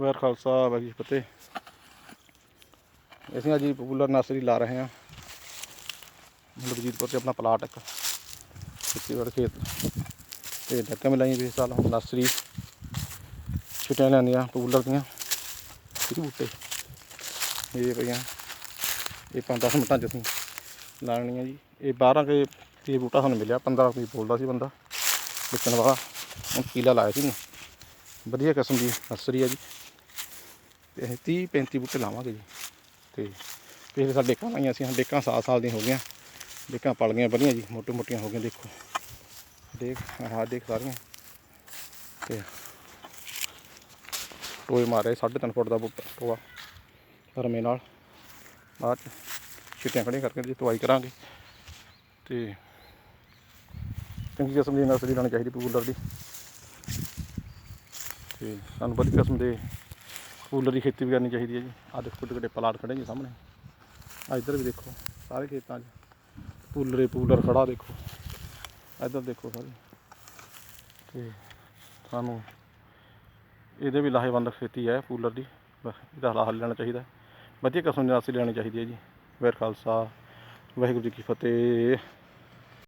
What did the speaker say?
ਵਾਹਿਗੁਰੂ ਖਾਲਸਾ, ਵਾਹਿਗੁਰੂ ਜੀ ਫਤਿਹ। ਅਸੀਂ ਅੱਜ ਜੀ ਪਪੂਲਰ ਨਰਸਰੀ ਲਾ ਰਹੇ ਹਾਂ। ਬਲਜੀਤਪੁਰ 'ਚ ਆਪਣਾ ਪਲਾਟ ਇੱਕ। ਖੇਤੀਬਾੜੀ ਖੇਤ। ਤੇ ਡੱਕਾਂ ਵੀ ਲਾਈਆਂ ਵੀ ਸਾਲ ਨਰਸਰੀ ਛੁੱਟੀਆਂ ਲੈਂਦੀਆਂ ਪਪੂਲਰ ਦੀਆਂ। ਇਹ ਬੂਟੇ। ਇਹ ਪਈਆਂ। ਇਹ 5-10 ਮਿੰਟਾਂ 'ਚ ਅਸੀਂ ਲਾਣੀਆਂ ਜੀ। ਇਹ 12 ਕੇ ਇਹ ਬੂਟਾ ਸਾਨੂੰ ਮਿਲਿਆ। 15 ਰੁਪਏ ਬੋਲਦਾ ਸੀ ਬੰਦਾ। ਵੇਚਣ ਵਾਲਾ। ਹੁਣ ਕੀਲਾ ਲਾਇਆ ਸੀ ਨੇ ਵਧੀਆ ਕਿਸਮ ਦੀ ਨਰਸਰੀ ਹੈ ਜੀ। ਤੇ ਅਸੀਂ 30 35 ਬੂਟੇ ਲਾਵਾਂਗੇ ਜੀ। ਤੇ ਪਿਛਲੇ ਸਾਲ ਡੇਕਾਂ ਲਾਈਆਂ ਸੀ, ਹੁਣ ਡੇਕਾਂ ਸਾਲ ਸਾਲ ਦੀਆਂ ਹੋ ਗਈਆਂ। ਡੇਕਾਂ ਪਲ ਗਈਆਂ, ਵਧੀਆ ਜੀ ਮੋਟੇ ਮੋਟੀਆਂ ਹੋ ਗਈਆਂ, ਦੇਖੋ। ਦੇਖ, ਆਹ ਦੇਖ ਸਾਰੀਆਂ। ਤੇ ਟੋਏ ਮਾਰੇ 3.5 ਫੁੱਟ ਦਾ ਬੂਟਾ, ਟੋਆ ਧਰਮੇ ਨਾਲ। ਬਾਅਦ ਚ ਛਿੱਟੀਆਂ ਖੜੀਆਂ ਕਰਕੇ ਜੀ ਦਵਾਈ ਕਰਾਂਗੇ। ਤੇ ਚੰਗੀ ਕਿਸਮ ਦੀ ਨਰਸਰੀ ਲਾਉਣੀ ਚਾਹੀਦੀ ਪੂਲਰ ਦੀ ਤੇ ਸਾਨੂੰ ਵਧੀਆ ਕਿਸਮ ਦੇ ਕੂਲਰ ਦੀ ਖੇਤੀ ਵੀ ਕਰਨੀ ਚਾਹੀਦੀ ਹੈ ਜੀ। ਆਹ ਦੇਖੋ ਵੱਡੇ ਵੱਡੇ ਪਲਾਟ ਖੜੇ ਜੀ ਸਾਹਮਣੇ। ਆ ਇੱਧਰ ਵੀ ਦੇਖੋ, ਸਾਰੇ ਖੇਤਾਂ 'ਚ। ਪੂਲਰੇ ਪੂਲਰ ਖੜਾ ਦੇਖੋ। ਇੱਧਰ ਦੇਖੋ ਸਾਰੇ। ਤੇ ਸਾਨੂੰ ਇਹਦੇ ਵੀ ਲਾਹੇਵੰਦ ਖੇਤੀ ਹੈ ਪੂਲਰ ਦੀ। ਬ- ਇਹਦਾ ਲਾਹ ਲੈਣਾ ਚਾਹੀਦਾ ਵਧੀਆ ਕਿਸਮ ਦੀ ਨਰਸਰੀ ਲੈਣੀ ਚਾਹੀਦੀ ਹੈ ਜੀ। ਵੈਰ ਖਾਲਸਾ ਵਾਹਿਗੁਰੂ ਜੀ ਕੀ ਫਤਿਹ।